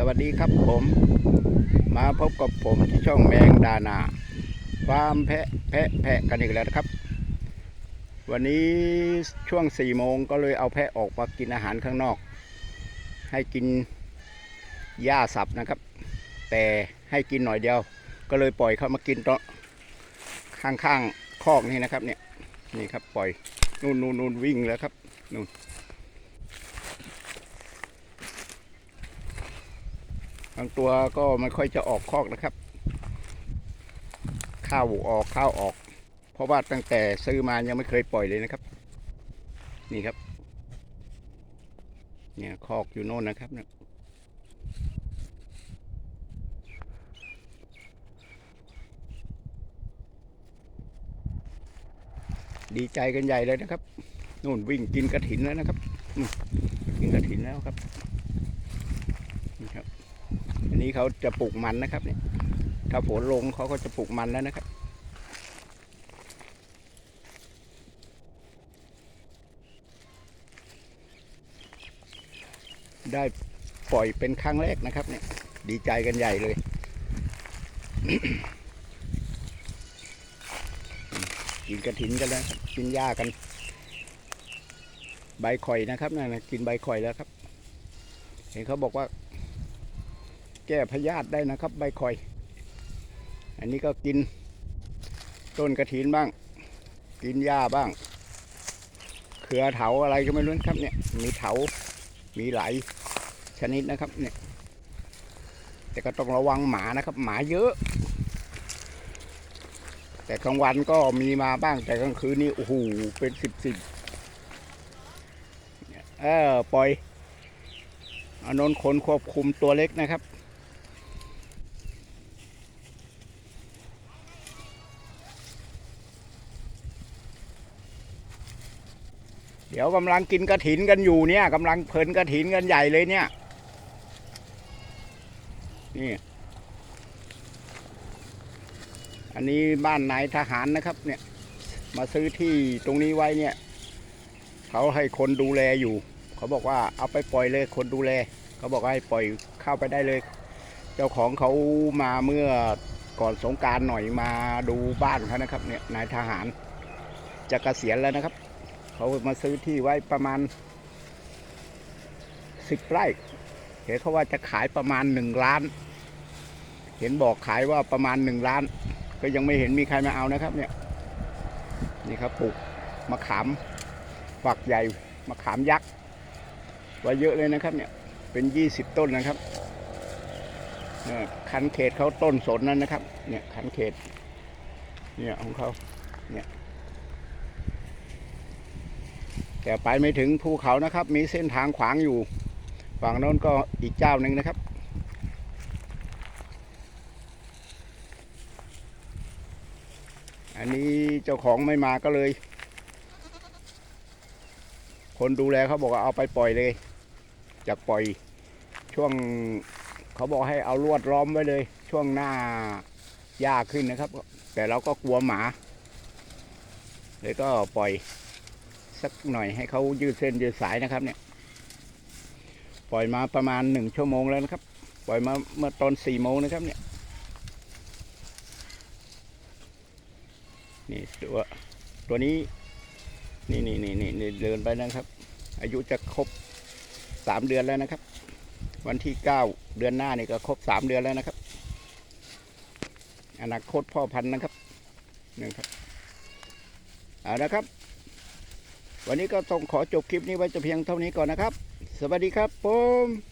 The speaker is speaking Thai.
สวัสดีครับผม มาพบกับผมที่ช่องแมงดานาฟาร์มแพะแพะแพะกันอีกแล้วนะครับ วันนี้ช่วงสี่โมงก็เลยเอาแพะออกมากินอาหารข้างนอก ให้กินหญ้าสับนะครับ แต่ให้กินหน่อยเดียว ก็เลยปล่อยเขามากินตรงข้างๆคอกนี่นะครับเนี่ยนี่ครับปล่อยนู่นนู่นนู่นวิ่งแล้วครับนู่น บางตัวก็ไม่ค่อยจะออกคอกนะครับ ข้าวออกข้าวออก เพราะว่าตั้งแต่ซื้อมายังไม่เคยปล่อยเลยนะครับ นี่ครับ เนี่ยคอกอยู่โน่นนะครับดีใจกันใหญ่เลยนะครับนู่นวิ่งกินกระถินแล้วนะครับกินกระถินแล้วครับ อันนี้เขาจะปลูกมันนะครับเนี่ยถ้าฝนลงเขาก็จะปลูกมันแล้วนะครับ ได้ปล่อยเป็นครั้งแรกนะครับเนี่ย ดีใจกันใหญ่เลย กินกระถินกันแล้วกินหญ้ากัน ใบข่อยนะครับนั่นนะกินใบข่อยแล้วครับ เห็นเขาบอกว่า แก้พยาธิได้นะครับ ใบข่อย อันนี้ก็กินต้นกระถินบ้าง กินหญ้าบ้างเครือเถาอะไรก็ไม่รู้นะครับเนี่ย มีเถา มีหลายชนิดนะครับเนี่ย แต่ก็ต้องระวังหมานะครับ หมาเยอะ แต่กลางวันก็มีมาบ้างแต่กลางคืนนี่โอ้โหเป็นสิบสิบเออปล่อยอนนท์คนควบคุมตัวเล็กนะครับ เดี๋ยวกำลังกินกระถินกันอยู่เนี่ยกำลังเพลินกระถินกันใหญ่เลยเนี่ย นี่ อันนี้บ้านนายทหารนะครับ เนี่ย มาซื้อที่ตรงนี้ไว้เนี่ย เขาให้คนดูแลอยู่ เขาบอกว่าเอาไปปล่อยเลยคนดูแล เขาบอกให้ปล่อยเข้าไปได้เลย เจ้าของเขามาเมื่อก่อนสงการหน่อยมาดูบ้านเขานะครับ เนี่ยนายทหารจะเกษียณแล้วนะครับ เขามาซื้อที่ไว้ประมาณสิบไร่เห็นเขาว่าจะขายประมาณหนึ่งล้าน เห็นบอกขายว่าประมาณหนึ่งล้าน ก็ยังไม่เห็นมีใครมาเอานะครับ เนี่ย นี่ครับปลูกมะขามฝักใหญ่มะขามยักษ์ไว้เยอะเลยนะครับ เนี่ย เป็นยี่สิบต้นนะครับนี่ยคันเขตเขาต้นสนนั่นนะครับ เนี่ยคันเขต เนี่ยของเขาเนี่ย แต่ไปไม่ถึงภูเขานะครับ มีเส้นทางขวางอยู่ ฝั่งโน้นก็อีกเจ้าหนึ่งนะครับอันนี้เจ้าของไม่มาก็เลย คนดูแลเขาบอกว่าเอาไปปล่อยเลยจากปล่อยช่วงเขาบอกให้เอาลวดล้อมไว้เลย ช่วงหน้าหญ้าขึ้นนะครับ แต่เราก็กลัวหมา เลยก็ปล่อย สักหน่อยให้เขายืดเส้นยืดสายนะครับ เนี่ย ปล่อยมาประมาณหนึ่งชั่วโมงแล้วนะครับ ปล่อยมาเมื่อตอนสี่โมงนะครับ เนี่ย นี่ตัวตัวนี้ นี่นี่นี่นี่เดินไปนะครับ อายุจะครบสามเดือนแล้วนะครับ วันที่เก้าเดือนหน้านี่ก็ครบสามเดือนแล้วนะครับ อนาคตพ่อพันธุ์นะครับนี่ครับเอาละครับ วันนี้ก็ต้องขอจบคลิปนี้ไว้จะเพียงเท่านี้ก่อนนะครับ สวัสดีครับผม